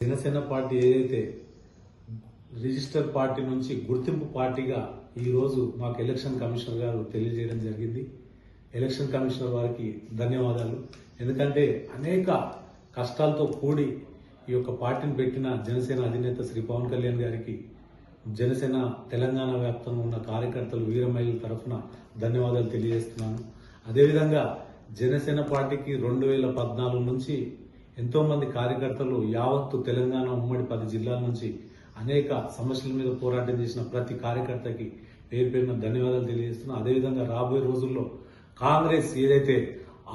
Janasena party ఏదైతే register party నుంచి గుర్తింపు పార్టీగా ఈ రోజు మాకు ఎలక్షన్ కమిషనర్ గారు తెలియజేయడం జరిగింది. ఎలక్షన్ కమిషనర్ వారికి ధన్యవాదాలు. ఎందుకంటే అనేక కష్టాలతో కూడి ఈ యొక్క పార్టీని పెట్టిన జనసేన అధినేత శ్రీ పవన్ కళ్యాణ్ గారికి జనసేన తెలంగాణ వ్యాప్తంగా ఉన్న కార్యకర్తలు వీరమహిళల తరఫున ధన్యవాదాలు తెలియజేస్తున్నాను. అదేవిధంగా జనసేన పార్టీకి రెండు వేల పద్నాలుగు నుంచి ఎంతోమంది కార్యకర్తలు యావత్తు తెలంగాణ ఉమ్మడి పది జిల్లాల నుంచి అనేక సమస్యల మీద పోరాటం చేసిన ప్రతి కార్యకర్తకి పేరు పేరున ధన్యవాదాలు తెలియజేస్తున్నాను అదేవిధంగా రాబోయే రోజుల్లో కాంగ్రెస్ ఏదైతే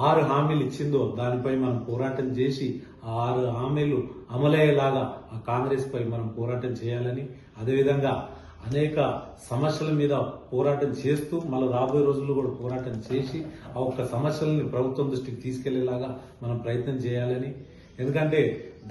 ఆరు హామీలు ఇచ్చిందో దానిపై మనం పోరాటం చేసి ఆ ఆరు హామీలు అమలయ్యేలాగా ఆ కాంగ్రెస్ పై మనం పోరాటం చేయాలని అదేవిధంగా అనేక సమస్యల మీద పోరాటం చేస్తూ మళ్ళీ రాబోయే రోజుల్లో కూడా పోరాటం చేసి ఆ ఒక్క సమస్యలని ప్రభుత్వం దృష్టికి తీసుకెళ్ళేలాగా మనం ప్రయత్నం చేయాలని ఎందుకంటే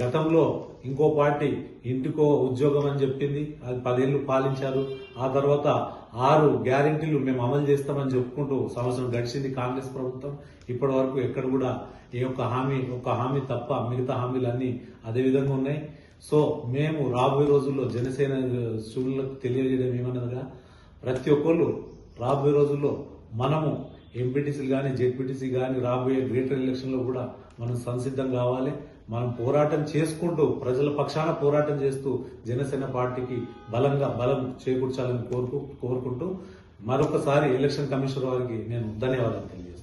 గతంలో ఇంకో పార్టీ ఇంటికో ఉద్యోగం అని చెప్పింది అది పదేళ్ళు పాలించారు. ఆ తర్వాత ఆరు గ్యారెంటీలు మేము అమలు చేస్తామని చెప్పుకుంటూ సంవత్సరం గడిచింది కాంగ్రెస్ ప్రభుత్వం. ఇప్పటి వరకు ఎక్కడ కూడా ఏ ఒక్క హామీ ఒక్క హామీ తప్ప మిగతా హామీలన్నీ అదే విధంగా ఉన్నాయి. సో మేము రాబోయే రోజుల్లో జనసేన సూళ్ళకు తెలియజేయడం ఏమన్నదిగా ప్రతి ఒక్కళ్ళు రాబోయే రోజుల్లో మనము ఎంపీటీసీలు కానీ జెడ్పీటీసీ కానీ రాబోయే గ్రేటర్ ఎలక్షన్లో కూడా మనం సంసిద్ధం కావాలి. మనం పోరాటం చేసుకుంటూ ప్రజల పక్షాన పోరాటం చేస్తూ జనసేన పార్టీకి బలంగా బలం చేకూర్చాలని కోరుకు కోరుకుంటూ మరొకసారి ఎలక్షన్ కమిషనర్ వారికి నేను ధన్యవాదాలు తెలియజేస్తాను